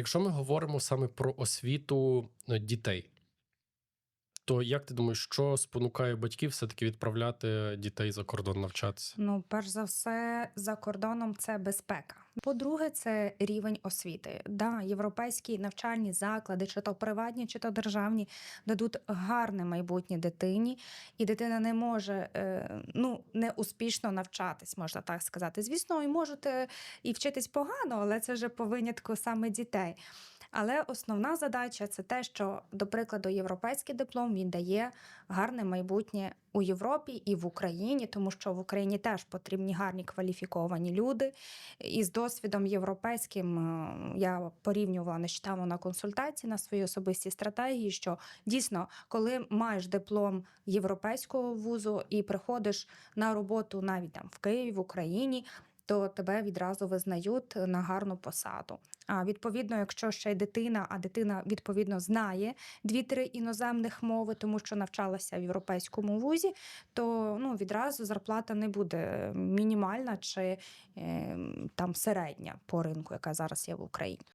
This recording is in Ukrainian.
якщо ми говоримо саме про освіту е, дітей, то як ти думаєш, що спонукає батьків все-таки відправляти дітей за кордон навчатися? Ну, перш за все, за кордоном це безпека. По-друге, це рівень освіти. Да, європейські навчальні заклади, чи то приватні, чи то державні, дадуть гарне майбутнє дитині, і дитина не може е, ну, не успішно навчатись, можна так сказати. Звісно, і можете і вчитись погано, але це вже по винятку саме дітей. Але основна задача це те, що, до прикладу, європейський диплом він дає гарне майбутнє у Європі і в Україні, тому що в Україні теж потрібні гарні кваліфіковані люди. І з досвідом європейським е, я порівнювала нещодавно на консультації на своїй особистій стратегії, що дійсно, коли маєш диплом європейського вузу і приходиш на роботу навіть там в Києві, в Україні. То тебе відразу визнають на гарну посаду. А відповідно, якщо ще й дитина, а дитина відповідно знає дві-три іноземних мови, тому що навчалася в європейському вузі, то ну відразу зарплата не буде мінімальна чи е, там середня по ринку, яка зараз є в Україні.